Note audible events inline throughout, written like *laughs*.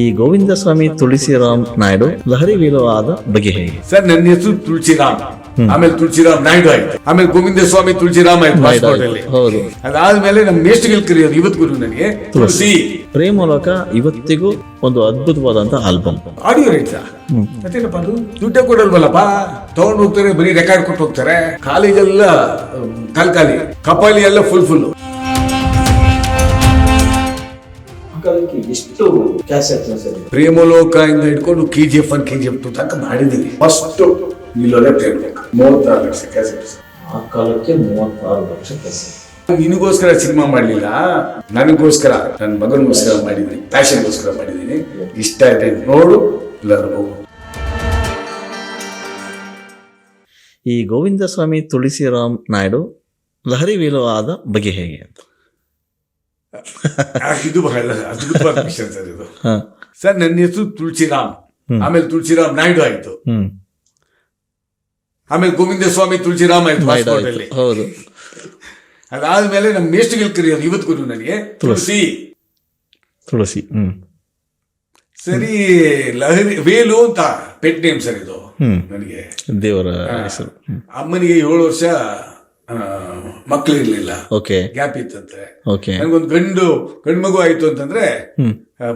ಈ ಗೋವಿಂದ ಸ್ವಾಮಿ ತುಳಸಿರಾಮ್ ನಾಯ್ಡು ಲಹರಿ ವಿಲವಾದ ಬಗೆ ಹೇಗೆ? ಸರ್ ನನ್ನ ಹೆಸರು ತುಳಸಿರಾಮ್. ಆಮೇಲೆ ತುಳಸಿರಾಮ್ ನಾಯ್ಡು ಆಯ್ತು. ಆಮೇಲೆ ಗೋವಿಂದ ಸ್ವಾಮಿ ತುಳಸಿರಾಮ್ ಆಯ್ತು ಹೌದು. ಅದಾದ್ಮೇಲೆ ನಮ್ಮ ಮೇಷ್ಟ್ಗಳು ಕರೆಯೋದು ಇವತ್ತು ಗುರು ನನಗೆ ತುಳಸಿ. ಪ್ರೇಮಲೋಕ ಇವತ್ತಿಗೂ ಒಂದು ಅದ್ಭುತವಾದಂತ ಆಲ್ಬಮ್. ಆಡಿಯೋ ರೈಟ್ ಮತ್ತೇನಪ್ಪ ಅದು? ದುಡ್ಡೇ ಕೊಡಲ್ವಲ್ಲಪ್ಪ? ತಗೊಂಡು ಹೋಗ್ತಾರೆ ಬರೀ ರೆಕಾರ್ಡ್ ಕೊಟ್ಟು ಹೋಗ್ತಾರೆ. ಕಾಲೇಜೆಲ್ಲ ಕಾಲ್ ಕಾಲಿ ಕಪಾಲಿ ಎಲ್ಲ ಫುಲ್ ಫುಲ್ ಎಷ್ಟು ಕ್ಯಾಸೆಟ್ ಪ್ರೇಮಲೋಕ ಇಂದ ಹಿಡ್ಕೊಂಡು K G F one K G F two ತನಕ ಮಾಡಿದ್ದೀವಿ. ಫಸ್ಟ್ ನಿಲ್ಲೋದೇ ಪ್ರೇಮಲೋಕ ಮೂವತ್ತಾರು ಲಕ್ಷ ಕ್ಯಾಸೆಟ್ ಆ ಕಾಲಕ್ಕೆ ಮೂವತ್ತಾರು ಲಕ್ಷ ಕ್ಯಾಸೆಟ್ ನಿನಗೋಸ್ಕರ ಸಿನಿಮಾ ಮಾಡಲಿಲ್ಲ? ನನಗೋಸ್ಕರ ನನ್ನ ಮಗನಿಗೋಸ್ಕರ ಮಾಡಿದ್ದೀನಿ. ಪ್ಯಾಷನ್ಗೋಸ್ಕರ ಮಾಡಿದ್ದೀನಿ. ಇಷ್ಟ ಇದೆ ನೋಡು ಎಲ್ಲರೂ ಹೋಗು. ಈ ಗೋವಿಂದ ಸ್ವಾಮಿ ತುಳಸಿರಾಮ್ ನಾಯ್ಡು ಲಹರಿ ಆದ ಬಗೆ ಹೇಗೆ ಅಂತ. *laughs* ಇದು ಬಹಳ ಅದ್ಭುತವಾದ ಮಿಷನ್ ಸರ್ ಇದು. ಸರ್ ನನ್ನ ಹೆಸರು ತುಳಸಿರಾಮ್. ಆಮೇಲೆ ತುಳಸಿರಾಮ್ ನಾಯ್ಡು ಆಯ್ತು. ಆಮೇಲೆ ಗೋವಿಂದ ಸ್ವಾಮಿ ತುಳಸಿರಾಮ್ ಆಯ್ತು ಹೌದು. ಅದಾದ್ಮೇಲೆ ನಮ್ಮ ಮೇಷ್ಟ್ಗಳು ಕರೆಯೋದು ಇವತ್ತು ನನಗೆ ತುಳಸಿ. ತುಳಸಿ. ಹ್ಮ್. ಸರಿ ಲಹರಿ ವೇಲು ಅಂತ ಪೆಟ್ ನೇಮ್ ಸರ್ ಇದು ನನಗೆ. ದೇವರ ಹೆಸರು. ಅಮ್ಮನಿಗೆ ಏಳು ವರ್ಷ ಮಕ್ಕಳು ಇರ್ಲಿಲ್ಲ. ಓಕೆ ಗ್ಯಾಪ್ ಇತ್ತಂತೆ ಓಕೆ ನನ್ಗೊಂದು ಗಂಡು ಗಂಡು ಮಗು ಆಯ್ತು ಅಂತಂದ್ರೆ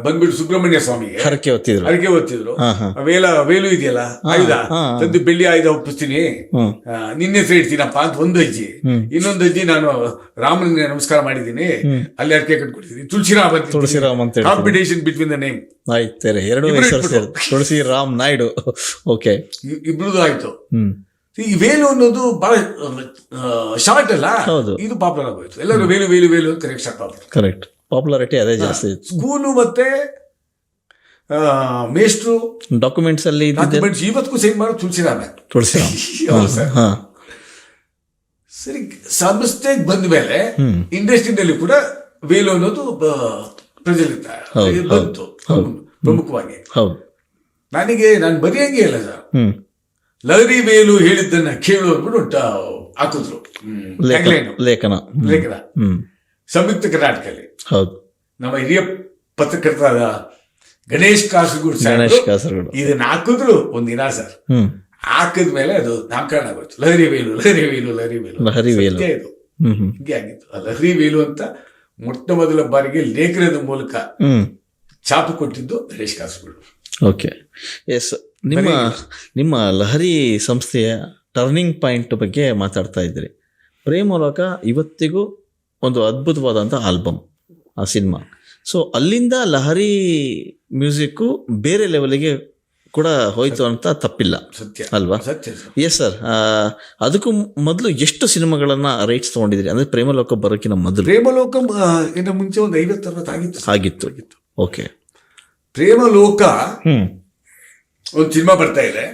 ಬಂದ್ಬಿಟ್ಟು ಸುಬ್ರಹ್ಮಣ್ಯ ಸ್ವಾಮಿ ಹರಕೆ ಹೊತ್ತಿದ್ರು. ಹರಕೆ ಹಾ. ವೇಲ ವೇಲು ಇದೆಯಲ್ಲ? ಆಯುಧ. ತಂದು ಬೆಳ್ಳಿ ಆಯುಧ ಒಪ್ಪಿಸ್ತೀನಿ. ನಿನ್ನೆ ಸೇಡ್ತೀನಪ್ಪ ಅಂತ ಒಂದು ಅಜ್ಜಿ. ಇನ್ನೊಂದು ಅಜ್ಜಿ ನಾನು ರಾಮನಿಗೆ ನಮಸ್ಕಾರ ಮಾಡಿದ್ದೀನಿ. ಅಲ್ಲಿ ಹರಕೆ ಕಟ್ಕೊಡ್ತೀನಿ. ತುಳಸಿರಾಮ್ ಅಂತ ತುಳಸಿರಾಮ್ ಅಂತ ಕಾಂಪಿಟೇಷನ್ ಬಿಟ್ವೀನ್ ದ ನೇಮ್ ಆಯ್ತಾರೆ ಎರಡು. ತುಳಸಿ ರಾಮ್ ನಾಯ್ಡು. ಓಕೆ ಇಬ್ರದ್ದು ಆಯ್ತು. ಈ ವೇಲು ಅನ್ನೋದು ಬಹಳ ಶಾರ್ಟ್ ಅಲ್ಲ? ಹೌದು. ಇದು ಪಾಪ್ಯುಲರ್ ಆಗೋಯ್ತು. ಎಲ್ಲರೂ ವೇಲು ವೇಲು ವೇಲು ಅಂತ ಕರೆಕ್ಟ್ ಸ್ಟಾರ್ಟ್ ಮಾಡ್ತಾರೆ ಕರೆಕ್ಟ್ ಪಾಪ್ಯುಲಾರಿಟಿ ಅದೇ ಜಾಸ್ತಿ ಸ್ಕೂಲು ಮತ್ತೆ ಮೇಷ್ಟ್ರು ಡಾಕ್ಯುಮೆಂಟ್ಸ್ ಅಲ್ಲಿ ಡಾಕ್ಯುಮೆಂಟ್ಸ್ ಇವತ್ತಿಗೂ ಸೈನ್ ಮಾಡೋ ತುಳಸಿರಾಮ ತುಳಸಿರಾಮ್ *laughs* ಹೌದು ಸರ್. ಬಂದ ಮೇಲೆ. ಇಂಡಸ್ಟ್ರಿನಲ್ಲಿ ಕೂಡ ವೇಲು ಅನ್ನೋದು ಪ್ರಚಲಿತ. ಬಂತು ಪ್ರಮುಖವಾಗಿ. ಹೌದು. ನನಗೆ ನಾನು ಬರೆಯಂಗೆ ಇಲ್ಲ ಸರ್. ಲಹರಿ ಮೇಲು ಹೇಳಿದ್ದನ್ನ ಕೇಳು ಅಂದ್ಬಿಟ್ಟು ಹಾಕಿದ್ರು. ಲೇಖನ ಲೇಖನ. ಸಂಯುಕ್ತ ಕರ್ನಾಟಕದಲ್ಲಿ. ಹೌದು. ನಮ್ಮ ಹಿರಿಯ ಪತ್ರಕರ್ತ ಗಣೇಶ್ ಕಾಸರಗೂಡ್ ಗಣೇಶ್ ಕಾಸರಗೋಡು. ಇದನ್ನ ಹಾಕಿದ್ರು ಒಂದಿನ ಸರ್. ಹಾಕಿದ್ಮೇಲೆ ಅದು ನಾಮಕರಣ ಆಗೋಯ್ತು. ಲಹರಿ ವೇಲು ಲಹರಿ ವೇಲು ಲಹರಿ ವೇಲು ಲಹರಿ ವೇಲು. ಇದು. ಹಿಂಗೆ ಆಗಿತ್ತು. ಲಹರಿ ವೇಲು ಅಂತ ಮೊಟ್ಟ ಮೊದಲ ಬಾರಿಗೆ ಲೇಖನದ ಮೂಲಕ ಚಾಪು ಛಾಪು ಕೊಟ್ಟಿದ್ದು ಗಣೇಶ್ ಕಾಸರಗೂಡು. ಓಕೆ. ಎಸ್. ನಿಮ್ಮ ನಿಮ್ಮ ಲಹರಿ ಸಂಸ್ಥೆಯ ಟರ್ನಿಂಗ್ ಪಾಯಿಂಟ್ ಬಗ್ಗೆ ಮಾತಾಡ್ತಾ ಇದ್ರಿ. ಪ್ರೇಮಲೋಕ ಇವತ್ತಿಗೂ ಒಂದು ಅದ್ಭುತವಾದಂಥ ಆಲ್ಬಮ್ ಆ ಸಿನಿಮಾ. ಸೊ ಅಲ್ಲಿಂದ ಲಹರಿ ಮ್ಯೂಸಿಕ್ಕು ಬೇರೆ ಲೆವೆಲ್ಗೆ ಕೂಡ ಹೋಯ್ತು ಅಂತ ತಪ್ಪಿಲ್ಲ. ಸತ್ಯ. ಅಲ್ವಾ? Yes sir. ಅದಕ್ಕೂ ಮೊದಲು ಎಷ್ಟು ಸಿನಿಮಾಗಳನ್ನ ರೈಟ್ಸ್ ತಗೊಂಡಿದ್ರಿ? ಅಂದ್ರೆ ಪ್ರೇಮಲೋಕ ಬರೋಕಿನ ಮೊದಲು. ಪ್ರೇಮಲೋಕ ಇನ್ನು ಮುಂಚೆ ಒಂದು ಐವತ್ತು ಅರವತ್ತು ಆಗಿತ್ತು ಆಗಿತ್ತು. ಓಕೆ ಪ್ರೇಮಲೋಕ ಒಂದು ಸಿನಿಮಾ ಬರ್ತಾ ಇದೆ.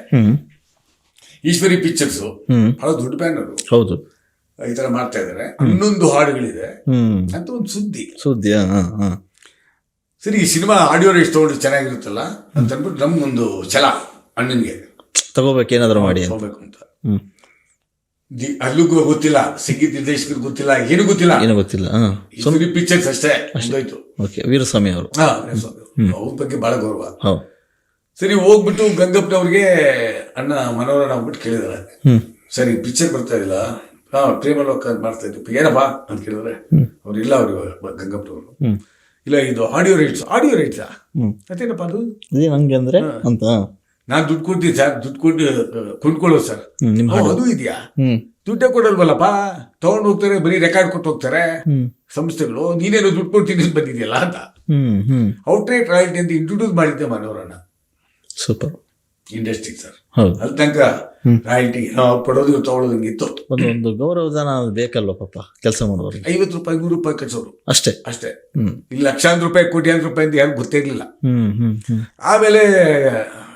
ಈಶ್ವರಿ ಪಿಕ್ಚರ್ಸ್ ಬಹಳ ದೊಡ್ಡ ಬ್ಯಾನರ್ ಹೌದು. ಈ ತರ ಮಾಡ್ತಾ ಇದ್ದಾರೆ ಹನ್ನೊಂದು ಹಾಡುಗಳಿದೆ. ಅಂತ ಒಂದು ಸುದ್ದಿ. ಸುದ್ದಿ ಸರಿ ಈ ಸಿನಿಮಾ ಆಡಿಯೋ ರೇಸ್ ತಗೊಂಡ್ರೆ ಚೆನ್ನಾಗಿರುತ್ತಲ್ಲ? ಅಂತ ಅಂದ್ಬಿಟ್ಟು ನಮ್ಗೊಂದು ಛಲ ಅಣ್ಣನ್ಗೆ. ತಗೋಬೇಕು ಏನಾದ್ರು ಮಾಡಿ ತಗೋಬೇಕು ಹೋಗ್ಬೇಕು ಅಂತ ದಿ- ಅಲ್ಲೂ ಗೊತ್ತಿಲ್ಲ ಸಂಗೀತ ನಿರ್ದೇಶಕರು ಗೊತ್ತಿಲ್ಲ ಏನು ಗೊತ್ತಿಲ್ಲ. ಏನೋ ಗೊತ್ತಿಲ್ಲ ಸುಮ್ಮನೆ ಪಿಕ್ಚರ್ಸ್ ಅಷ್ಟೇ. ಅಷ್ಟೋಯ್ತು ಓಕೆ ವೀರಸ್ವಾಮಿ ಅವರು. ಹಾ ಅವ್ರ ಬಗ್ಗೆ ಬಹಳ ಗೌರವ. ಹೌದು. ಸರಿ ಹೋಗ್ಬಿಟ್ಟು ಗಂಗಪ್ಪನವ್ರಿಗೆ ಅಣ್ಣ ಮನೋರಣ ಹೋಗ್ಬಿಟ್ಟು ಕೇಳಿದಾರೆ ಸರಿ ಪಿಕ್ಚರ್ ಬರ್ತಾ ಇಲ್ಲ. ಹಾ ಪ್ರೇಮಲೋಕ ಮಾಡ್ತಾ ಇದ್ವಿ ಏನಪ್ಪಾ ಅಂತ ಕೇಳಿದ್ರೆ ಅವ್ರು ಇಲ್ಲ ಅವರು ಗಂಗಪ್ಪನವರು. ಇಲ್ಲ ಇದು ಆಡಿಯೋ ರೈಟ್ಸ್ ಆಡಿಯೋ ರೈಟ್ಸ್ ಮತ್ತೇನಪ್ಪ ಅದು? ಇದೇನು ಹಂಗೆ ಅಂದ್ರೆ ಅಂತ. ನಾನು ದುಡ್ಡು ಕೊಡ್ತೀನಿ ಸರ್ ದುಡ್ಡು ಕೊಟ್ಟು ಕೊಂಡ್ಕೊಳ್ಳೋದು ಸರ್. ಅದು ಇದೆಯಾ? ದುಡ್ಡೇ ಕೊಡಲ್ವಲ್ಲಪ್ಪ? ತಗೊಂಡು ಹೋಗ್ತಾರೆ ಬರೀ ರೆಕಾರ್ಡ್ ಕೊಟ್ಟು ಹೋಗ್ತಾರೆ. ಸಂಸ್ಥೆಗಳು ನೀನೇನು ದುಡ್ಡು ಕೊಡ್ತೀನಿ ಬಂದಿದೆಯಲ್ಲ ಅಂತ. ಔಟ್ರೇಟ್ ರಾಯಲ್ಟಿ ಅಂತ ಇಂಟ್ರೊಡ್ಯೂಸ್ ಮಾಡಿದ್ದೆ ಮನೋರಣ ಸೂಪರ್ ಇಂಡಸ್ಟ್ರಿ ಸರ್ ಹೌದು. ಅಲ್ಲಿ ತನಕ ರಾಯಲ್ಟಿ ಕೊಡೋದು ತಗೊಳ್ಳೋದಂಗೆ ಇತ್ತು. ಒಂದು ಒಂದು ಗೌರವಧನ ಬೇಕಲ್ವ ಪಾಪ ಕೆಲಸ ಮಾಡೋರು ಐವತ್ತು ರೂಪಾಯಿ ನೂರು ರೂಪಾಯಿ ಕಟ್ಸೋರು. ಅಷ್ಟೇ. ಅಷ್ಟೇ. ಇಲ್ಲಿ ಲಕ್ಷಾಂತರ ರೂಪಾಯಿ ಕೋಟ್ಯಾಂತರ ರೂಪಾಯಿ ಅಂತ ಯಾರು ಗೊತ್ತಿರಲಿಲ್ಲ. ಆಮೇಲೆ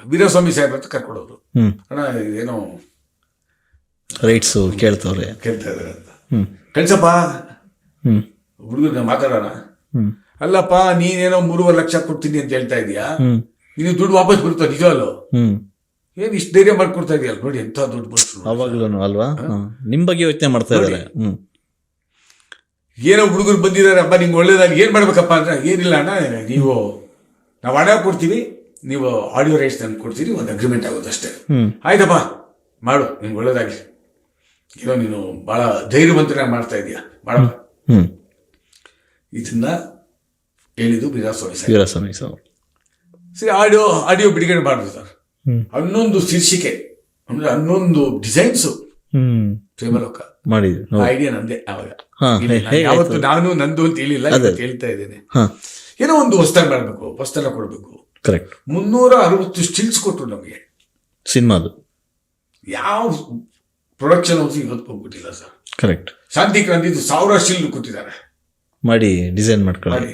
ವೀರಸ್ವಾಮಿ ಸಾಹೇಬ್ರ ಅಂತ ಕರ್ಕೊಡೋರು ಅಣ್ಣ ಏನೋ ರೈಟ್ಸು ಕೇಳ್ತವ್ರೆ. ಕೇಳ್ತಾ ಇದಾರೆ ಅಂತ ಕಳ್ಸಪ್ಪ ಮಾತಾಡೋಣ. ಅಲ್ಲಪ್ಪ ನೀನೇನೋ ಮೂರುವರೆ ಲಕ್ಷ ಕೊಡ್ತೀನಿ ಅಂತ ಹೇಳ್ತಾ ಇದೀಯಾ? ನೀನು ದುಡ್ಡು ವಾಪಸ್ ಬರುತ್ತೆ? ನಿಜವಲ್ಲೋ ಹ್ಮ್. ಏನ್ ಇಷ್ಟು ಧೈರ್ಯ ಮಾಡ್ಕೊಡ್ತಾ ಇದೆಯಲ್ಲ? ನೋಡಿ ಎಂತ ದುಡ್ಡು ಬರ್ತು ಅವಾಗ್ಲೂ ಅಲ್ವಾ. ನಿಮ್ ಬಗ್ಗೆ ಯೋಚನೆ ಮಾಡ್ತಾ ಇದ್ದಾರೆ. ಹ್ಮ್. ಏನೋ ಹುಡುಗರು ಬಂದಿದ್ದಾರೆ ಅಪ್ಪ ನಿಂಗೆ ಒಳ್ಳೇದಾಗಿ ಏನ್ ಮಾಡ್ಬೇಕಪ್ಪ? ಅಂದ್ರೆ ಏನಿಲ್ಲ ಅಣ್ಣ ನೀವು ನಾವು ಹಣ ಕೊಡ್ತೀವಿ ನೀವು ಆಡಿಯೋ ರೈಟ್ಸ್ ತಂದು ಕೊಡ್ತೀರಿ ಒಂದು ಅಗ್ರಿಮೆಂಟ್ ಆಗೋದು ಅಷ್ಟೇ. ಆಯ್ತಪ್ಪ ಮಾಡು ನಿಮ್ಗೆ ಒಳ್ಳೇದಾಗಲಿ ಏನೋ ನೀನು ಭಾಳ ಧೈರ್ಯವಂತನಾಗಿ ಮಾಡ್ತಾ ಇದೀಯ. ಮಾಡು. ಹ್ಮ್. ಇದನ್ನ ಹೇಳಿದ್ದು Biraswamy sir Veeraswamy sir audio audio ಬಿಡುಗಡೆ ಮಾಡಿದ್ರು ಸರ್. ಹನ್ನೊಂದು ಶೀರ್ಷಿಕೆ ಅಂದ್ರೆ ಹನ್ನೊಂದು ಡಿಸೈನ್ಸ್ ಪ್ರೇಮಲೋಕ. ಐಡಿಯಾ ನಂದೇ ಅವಾಗ. ಯಾವತ್ತು ನಾನು ನಂದು ಅಂತ ಹೇಳಿಲ್ಲ. ಹೇಳ್ತಾ ಇದ್ದೇನೆ. ಏನೋ ಒಂದು ಹೊಸ್ತಾಗಿ ಮಾಡಬೇಕು ಹೊಸ್ತೆಲ್ಲ ಕೊಡಬೇಕು. ಕರೆಕ್ಟ್ ಮುನ್ನೂರ ಅರವತ್ತು ಸ್ಟಿಲ್ಸ್ ಕೊಟ್ಟರು ನಮಗೆ. ಸಿನಿಮಾದು. ಯಾವ ಪ್ರೊಡಕ್ಷನ್ ಹೌಸ್ ಇವತ್ತು ಹೋಗ್ಬಿಟ್ಟಿಲ್ಲ ಸರ್. ಕರೆಕ್ಟ್ ಶಾಂತಿ ಕ್ರಾಂತಿದು ಸಾವಿರ ಸ್ಟಿಲ್ ಕೊಟ್ಟಿದ್ದಾರೆ. ಮಾಡಿ ಡಿಸೈನ್ ಮಾಡ್ಕೊಳ್ಳಿ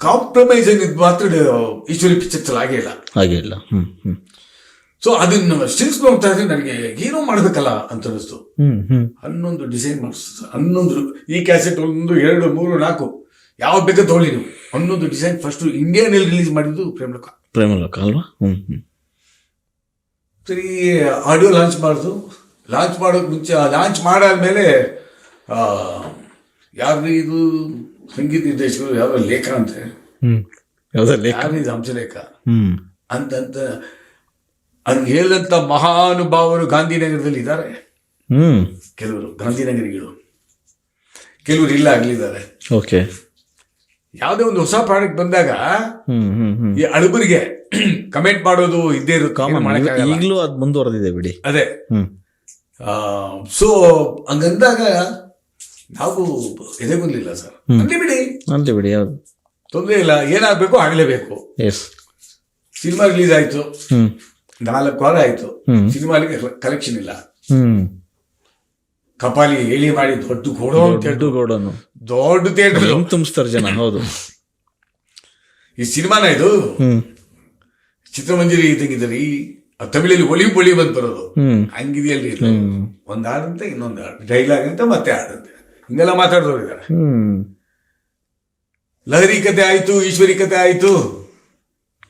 ಕಾಂಪ್ರಮೈಸ್ ಏನಿದ್ ಮಾತ್ರ ಈಶ್ವರಿ ಪಿಕ್ಚರ್ಸ್ ಹಾಗೆ ಇಲ್ಲ. ಹಾಗೆ ಇಲ್ಲ. ಸೊ ಅದನ್ನ ಸ್ಟಿಲ್ಸ್ ನೋಡ್ತಾ ಇದ್ರೆ ನನಗೆ ಏನೋ ಮಾಡ್ಬೇಕಲ್ಲ ಅಂತ ಅನಿಸ್ತು ಹ್ಮ್ ಹ್ಮ್. ಹನ್ನೊಂದು ಡಿಸೈನ್ ಮಾಡಿಸ್ತು ಹನ್ನೊಂದು ಈ ಕ್ಯಾಸೆಟ್ ಒಂದು ಎರಡು ಮೂರು ನಾಲ್ಕು ಯಾವ ಬೇಕಾ ತಗೊಳ್ಳಿ ನೀವು. ಹನ್ನೊಂದು ಡಿಸೈನ್ ಫಸ್ಟ್ ಇಂಡಿಯಾನಲ್ಲಿ ರಿಲೀಸ್ ಮಾಡಿದ್ದು ಪ್ರೇಮಲೋಕ. ಪ್ರೇಮಲೋಕ ಅಲ್ವಾ? ಹ್ಮ್ ಹ್ಮ್. ಸರಿ ಆಡಿಯೋ ಲಾಂಚ್ ಮಾಡಿದ್ರು ಲಾಂಚ್ ಮಾಡೋಕೆ ಮುಂಚೆ ಲಾಂಚ್ ಮಾಡಾದ್ಮೇಲೆ ಯಾರು ಇದು? ಸಂಗೀತ ನಿರ್ದೇಶಕರು ಯಾವ ಲೇಖ ಅಂತ. ಲೇಖ? ಇದು ಹಂಸಲೇಖ ಹ್ಮ್. ಅಂತಂತ ಹಂಗೆ ಹೇಳಿದಂಥ ಮಹಾನುಭಾವರು ಗಾಂಧಿನಗರದಲ್ಲಿ ಇದ್ದಾರೆ. ಹ್ಮ್. ಕೆಲವರು ಗಾಂಧಿನಗರಿಗಳು. ಕೆಲವರು ಇಲ್ಲ ಆಗಲಿದ್ದಾರೆ ಓಕೆ. ಯಾವುದೇ ಒಂದು ಹೊಸ ಪ್ರಾಡಕ್ಟ್ ಬಂದಾಗ ಈ ಅಳಬರಿಗೆ ಕಮೆಂಟ್ *clears throat* ಮಾಡೋದು ಇದ್ದೇ ಇರುತ್ತೆ. ಈಗಲೂ ಅದು ಮುಂದುವರೆದಿದೆ ಬಿಡಿ. ಅದೇ. ಹ್ಮ್. ಸೊ ಹಂಗಂದಾಗ ನಾವು ಎದೆಗೊಳ್ಳಿಲ್ಲ ಸರ್. ಅಲ್ಲಿ ಬಿಡಿ. ಅಲ್ಲಿ ಬಿಡಿ ಯಾವ್ದು ತೊಂದರೆ ಇಲ್ಲ. ಏನಾಗಬೇಕು ಆಗಲೇಬೇಕು. ಎಸ್ ಸಿನಿಮಾ ರಿಲೀಸ್ ಆಯ್ತು. ನಾಲ್ಕು ವಾರ ಆಯ್ತು. ಸಿನಿಮಾ ಕಲೆಕ್ಷನ್ ಇಲ್ಲ. ಕಪಾಲಿ ಹೇಳಿ ಮಾಡಿ ದೊಡ್ಡ ಗೋಡೋ ದೊಡ್ಡ ಗೋಡನು. ದೊಡ್ಡ ಥಿಯೇಟರ್ ತುಂಬಿಸ್ತಾರೆ ಜನ ಹೌದು. ಈ ಸಿನಿಮಾನ ಇದು? ಚಿತ್ರಮಂದಿರ ಚಿತ್ರಮಂಜರಿ ತೆಗಿದ್ರಿ ತಮಿಳಲ್ಲಿ ಒಳಿ ಬಳಿ ಬಂದು ಬರೋದು. ಹಂಗಿದೆಯಲ್ರಿ. ಒಂದ್ ಹಾಡಂತೆ ಇನ್ನೊಂದು ಹಾಡು. ಡೈಲಾಗ್ ಅಂತ ಮತ್ತೆ ಹಾಡಂತೆ. ಹಿಂಗೆಲ್ಲ ಮಾತಾಡಿದವ್ರು ಇದ್ದಾರೆ ಹ್ಮ್. ಲಹರಿ ಕತೆ ಆಯ್ತು ಈಶ್ವರಿ ಕತೆ ಆಯ್ತು.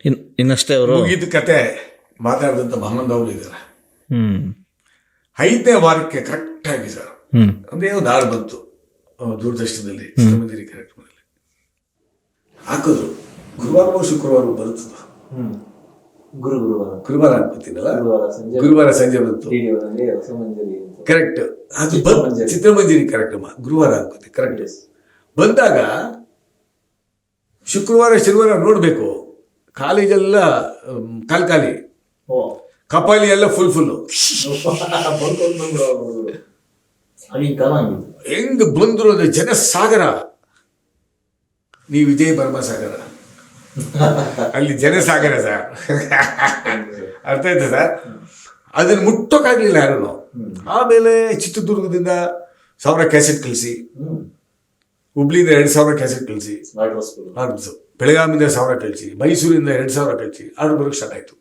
ಇನ್ ಇನ್ನಷ್ಟೇ ಅವರು. ಮುಗಿದ ಕತೆ ಮಾತಾಡಿದಂತ ಮಹಾನಂದ ಅವರು ಇದ್ದಾರೆ ಹ್ಮ್. ಐದನೇ ವಾರಕ್ಕೆ ಕರೆಕ್ಟ್ ಆಗಿ ಸರ್. ಹ್ಮ್. ಒಂದೇ ಒಂದು ಹಾಡು ಬಂತು. ದೂರದರ್ಶನದಲ್ಲಿ ಕರೆಕ್ಟ್ ಕಾರ್ಯಕ್ರಮದಲ್ಲಿ ಹಾಕಿದ್ರು. ಗುರುವಾರ ಶುಕ್ರವಾರ ಬರುತ್ತದ? ಗುರು ಗುರುವಾರ. ಗುರುವಾರ ಸಂಜೆ ಗುರುವಾರ ಸಂಜೆ ಬಂತು. ಕರೆಕ್ಟ್ ಅದು ಬಂದ್ ಚಿತ್ರಮಂಜರಿ ಕಾರ್ಯಕ್ರಮ ಗುರುವಾರ ಆಗುತ್ತೆ ಕರೆಕ್ಟ್ ಬಂದಾಗ ಶುಕ್ರವಾರ ಶನಿವಾರ ನೋಡಬೇಕು. ಕಾಲೇಜೆಲ್ಲ ಕಾಲ್ ಖಾಲಿ. ಕಪಾಲಿ ಎಲ್ಲ ಫುಲ್ ಫುಲ್ಲು ಹೆಂಗ್ ಬಂದ್ರು ಅಂದ್ರೆ ಜನಸಾಗರ. ನೀವು ವಿಜಯ ಸಾಗರ ಅಲ್ಲಿ ಜನಸಾಗರ ಸರ್. ಅರ್ಥ ಆಯ್ತಾ ಸರ್? ಅದನ್ನ ಮುಟ್ಟೋಕ್ಕಾಗ್ಲಿಲ್ಲ ಯಾರು ಆಮೇಲೆ ಚಿತ್ರದುರ್ಗದಿಂದ ಸಾವಿರ ಕ್ಯಾಸೆಟ್ ಕಳಿಸಿ. ಹುಬ್ಳಿಯಿಂದ ಎರಡು ಸಾವಿರ ಕ್ಯಾಸೆಟ್ ಕಳಿಸಿ. ಆರ್ಡರ್ಸ್ ಬೆಳಗಾವಿಂದ ಸಾವಿರ ಕಳಿಸಿ. ಮೈಸೂರಿಂದ ಎರಡು ಸಾವಿರ ಕಳಿಸಿ. ಆರ್ಡರ್ ಬರೋಕ್ಕೆ ಸ್ಟಾರ್ಟ್ ಆಯ್ತು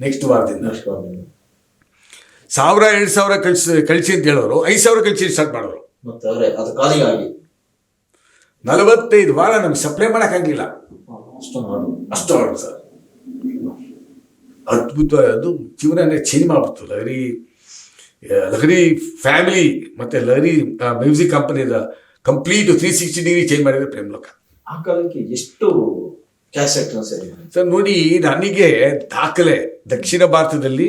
ನೆಕ್ಸ್ಟ್ ವಾರದಿಂದ. ಸಾವಿರ ಎರಡು ಸಾವಿರ ಕಳಿಸಿ ಕಳಿಸಿ ಅಂತ ಹೇಳೋರು. ಐದು ಸಾವಿರ ಕಳಿಸಿ ಸ್ಟಾರ್ಟ್ ಮಾಡೋರು. ನಲವತ್ತೈದು ವಾರ ನಮ್ಗೆ ಸಪ್ಲೈ ಮಾಡೋಕ್ಕಾಗಲಿಲ್ಲ ಅಷ್ಟು ಆರ್ಡರ್ ಸರ್. ಅದ್ಭುತ ಅದು ಜೀವನ ಚೇಂಜ್ ಮಾಡ್ಬಿಡ್ತು ಆ, ಲಹರಿ ಫ್ಯಾಮಿಲಿ ಮತ್ತೆ Lahari music ಕಂಪನಿದ complete three sixty degree change ಮಾಡಿದ್ರೆ ಪ್ರೇಮ್ಲೋಕ ಆ ಕಾಲಕ್ಕೆ ಎಷ್ಟು ಕ್ಯಾಸೆಟ್ ಸರಿ ನೋಡಿ ನನಗೆ ದಾಖಲೆ ದಕ್ಷಿಣ ಭಾರತದಲ್ಲಿ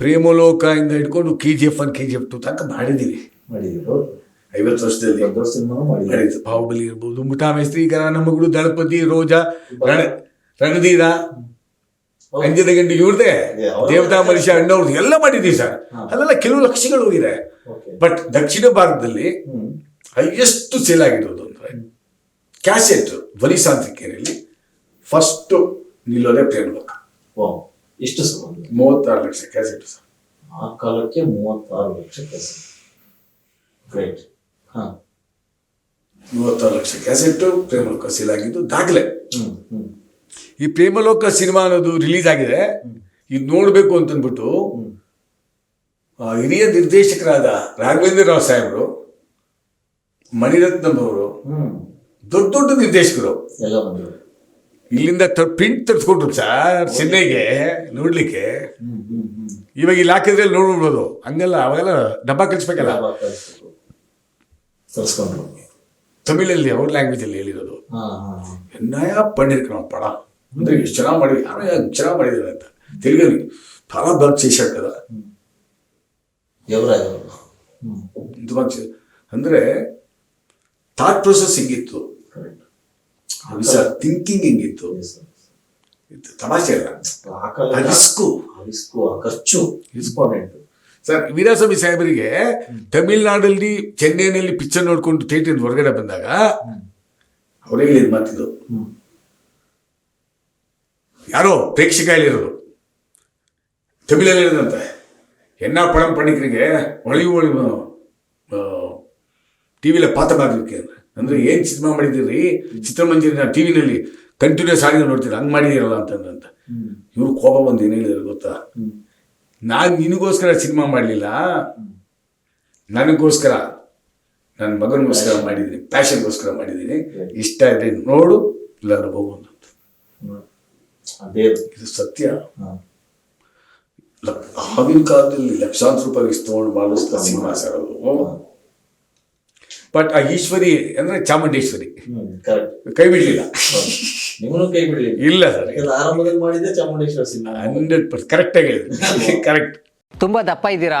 ಪ್ರೇಮಲೋಕ ಇಂದ ಹಿಡ್ಕೊಂಡು K G F one K G F two ತನಕ ಮಾಡಿದೀವಿ ಐವತ್ತು ವರ್ಷದಲ್ಲಿ. ಬಾಹುಬಲಿ ಇರ್ಬೋದು ಮುಠಾ ಮೇಸ್ತ್ರಿ ಈಗ ನನ್ನ ಮಗಳು ದಳಪತಿ ರೋಜಾ ರಣ ರಣಧೀರ ಅಂಜದ ಗಂಡಿ ಇವ್ರದೇ. ದೇವತಾ ಮನುಷ್ಯ ಅಣ್ಣವ್ರದ್ದು ಎಲ್ಲ ಮಾಡಿದ್ದೀವಿ ಸರ್. ಅಲ್ಲೆಲ್ಲ ಕೆಲವು ಲಕ್ಷಗಳು ಇದೆ. ಬಟ್ ದಕ್ಷಿಣ ಭಾರತದಲ್ಲಿ ಹೈಯೆಸ್ಟ್ ಸೇಲ್ ಆಗಿರೋದು ಅಂದ್ರೆ ಕ್ಯಾಸೆಟ್ ಧ್ವನಿಸಾಂತ್ರಿಕೆಯಲ್ಲಿ ಫಸ್ಟ್ ನಿಲ್ಲೋದೇ ಪ್ರೇಮಲೋಕ ಎಷ್ಟು ಸಂಬಂಧ ಮೂವತ್ತಾರು ಲಕ್ಷ ಕ್ಯಾಸೆಟ್ ಸರ್. ಆ ಕಾಲಕ್ಕೆ ಮೂವತ್ತಾರು ಲಕ್ಷ ಕ್ಯಾಸೆಟ್. ಗ್ರೇಟ್ ಹಾ. ಮೂವತ್ತಾರು ಲಕ್ಷ ಕ್ಯಾಸೆಟ್ ಪ್ರೇಮಲೋಕ ಸೇಲ್ ಆಗಿದ್ದು ದಾಖಲೆ. ಹ್ಮ್ ಹ್ಮ್. ಈ ಪ್ರೇಮಲೋಕ ಸಿನಿಮಾ ಅನ್ನೋದು ರಿಲೀಸ್ ಆಗಿದೆ. ಇದು ನೋಡಬೇಕು ಅಂತಂದ್ಬಿಟ್ಟು ಹಿರಿಯ ನಿರ್ದೇಶಕರಾದ ರಾಘವೇಂದ್ರ ರಾವ್ ಸಾಹೇಬರು ಮಣಿರತ್ನಂ ಅವರು ದೊಡ್ಡ ದೊಡ್ಡ ನಿರ್ದೇಶಕರು. ಇಲ್ಲಿಂದ ಪ್ರಿಂಟ್ ತರಿಸ್ಕೊಟ್ರು ಸರ್ ಚೆನ್ನೈಗೆ ನೋಡ್ಲಿಕ್ಕೆ. ಇವಾಗ ಇಲ್ಲಿ ಹಾಕಿದ್ರೆ ನೋಡ್ಬಿಡ್ಬೋದು. ಹಂಗೆಲ್ಲ ಅವಾಗೆಲ್ಲ ಡಬ್ಬ ಕಳಿಸ್ಬೇಕಲ್ಲ. ತರಿಸ್ಕೊಂಡ್ರು. ತಮಿಳಲ್ಲಿ ಅವ್ರ ಲ್ಯಾಂಗ್ವೇಜಲ್ಲಿ ಹೇಳಿರೋದು. ಎನ್ನಾಯ ಪಂಡಿರ್ಕಣ ಪಡ. ಮುಂದೆ ಎಷ್ಟು ಚೆನ್ನಾಗಿ ಮಾಡಿದ್ರು. ಯಾರು ಯಾಕೆ ಚೆನ್ನಾಗಿ ಮಾಡಿದ್ದಾರೆ ಅಂತ. ತಿರುಗಿ ಭಾಳ ಬ್ಲಾಕ್ ಟಿ ಶರ್ಟ್ ಅದ ಅಂದರೆ ಥಾಟ್ ಪ್ರೊಸೆಸ್ ಹಿಂಗಿತ್ತು? ಥಿಂಕಿಂಗ್ ಹಿಂಗಿತ್ತು? ತಮಾಷೆ ಅಲ್ಲ. ರಿಸ್ಕು ರಿಸ್ಕು ಖರ್ಚು ರಿಸ್ಪಾಂಡೆಂಟ್ ಸರ್ ವೀರಾಸ್ವಾಮಿ ಸಾಹೇಬರಿಗೆ ತಮಿಳ್ನಾಡಲ್ಲಿ ಚೆನ್ನೈನಲ್ಲಿ ಪಿಕ್ಚರ್ ನೋಡ್ಕೊಂಡು ಥಿಯೇಟರ್ ಹೊರಗಡೆ ಬಂದಾಗ ಅವರೇ ಹೇಳಿದ ಮಾತಿದ್ದು ಯಾರೋ ಪ್ರೇಕ್ಷಕ ಹೇಳಿರೋದು ತಮಿಳಲ್ಲಿ ಹೇಳಿದಂತೆ ಎನ್ನ ಪಡಂ ಪಂಡಿತರಿಗೆ ಒಳಿವು ಒಳಿವು ಟಿ ವಿಲ ಪಾತ್ರ ಮಾಡಲಿಕ್ಕೆ ಅಂದ್ರೆ. ಅಂದ್ರೆ ಏನು ಸಿನಿಮಾ ಮಾಡಿದ್ದೀರಿ? ಚಿತ್ರಮಂದಿರ ಟಿ ವಿನಲ್ಲಿ ಕಂಟಿನ್ಯೂಸ್ ಆಗಿ ನೋಡ್ತೀರಿ? ಹಂಗೆ ಮಾಡಿದ್ದೀರಲ್ಲ ಅಂತಂದಂತ. ಇವ್ರ ಕೋಪ ಬಂದು ಏನು ಹೇಳಿದ್ರು ಗೊತ್ತಾ? ನಾನು ನಿನಗೋಸ್ಕರ ಸಿನಿಮಾ ಮಾಡಲಿಲ್ಲ. ನನಗೋಸ್ಕರ ನನ್ನ ಮಗನಿಗೋಸ್ಕರ ಮಾಡಿದ್ದೀನಿ, ಪ್ಯಾಷನ್ಗೋಸ್ಕರ ಮಾಡಿದ್ದೀನಿ. ಇಷ್ಟ ಇದೆ ನೋಡು, ಇಲ್ಲಾಂದ್ರೆ ಹೋಗು ಅಂತ. ಅದೇ ಇದು ಸತ್ಯ. ಆಗಿನ ಕಾಲದಲ್ಲಿ ಲಕ್ಷಾಂತರ ರೂಪಾಯಿ ಇಸ್ಕೊಂಡು ಸರ್ ಅದು ಬಟ್ ಆ ಈಶ್ವರಿ ಅಂದ್ರೆ ಚಾಮುಂಡೇಶ್ವರಿ. ಕರೆಕ್ಟ್ ಕೈ ಬಿಡ್ಲಿಲ್ಲ ನಿಮ್ಮನ್ನು ಕೈ ಬಿಡ್ಲಿಲ್ಲ ಇಲ್ಲ ಸರ್. ಆರಂಭದಲ್ಲಿ ಮಾಡಿದ್ದೆ Chamundeshwara Simha hundred percent. Correct ಆಗಿ ಹೇಳಿದ್ರಿ. ಕರೆಕ್ಟ್ ತುಂಬಾ ದಪ್ಪ ಇದ್ದೀರಾ?